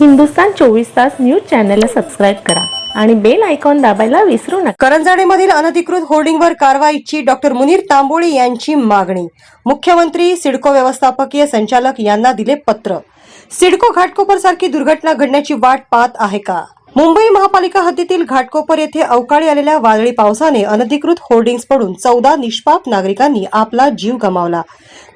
हिंदुस्तान चोवीस तास न्यूज चॅनलला सबस्क्राईब करा आणि बेल आयकॉन दाबायला विसरू नका. करंजाडेमधील अनधिकृत होर्डिंगवर कारवाईची डॉक्टर मुनीर तांबोळे यांची मागणी. मुख्यमंत्री सिडको व्यवस्थापकीय संचालक यांना दिले पत्र. सिडको घाटकोपर सारखी दुर्घटना घडण्याची वाट पाहत आहे का? मुंबई महापालिका हद्दीतील घाटकोपर येथे अवकाळी आलेल्या वादळी पावसाने अनधिकृत होर्डिंग्स पडून चौदा निष्पाप नागरिकांनी आपला जीव गमावला.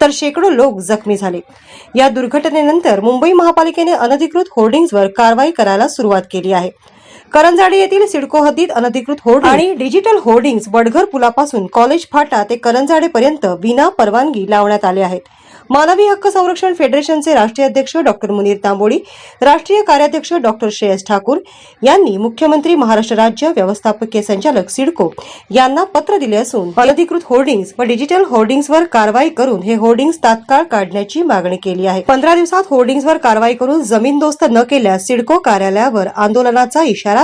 तर शेकडो लोक जखमी झाले. या दुर्घटनेनंतर मुंबई महापालिकेने अनधिकृत होर्डिंग्सवर कारवाई करायला सुरुवात केली आहे. करंजाडी येथील सिडको हद्दीत अनधिकृत होर्डिंग आणि डिजिटल होर्डिंग वडघर पुलापासून कॉलेज फाटा ते करंजाडेपर्यंत विना परवानगी लावण्यात आले आहेत. मानवी हक्क संरक्षण फेडरेशनचे राष्ट्रीय अध्यक्ष डॉक्टर मुनीर तांबोळी राष्ट्रीय कार्याध्यक्ष डॉक्टर श्रेयस ठाकूर यांनी मुख्यमंत्री महाराष्ट्र राज्य व्यवस्थापकीय संचालक सिडको यांना पत्र दिले असून अनधिकृत होर्डिंग्स व डिजिटल होर्डिंग्सवर कारवाई करून हे होर्डिंग्स तात्काळ काढण्याची मागणी केली आहे. पंधरा दिवसात होर्डिंग्सवर कारवाई करून जमीनदोस्त न केल्यास सिडको कार्यालयावर आंदोलनाचा इशारा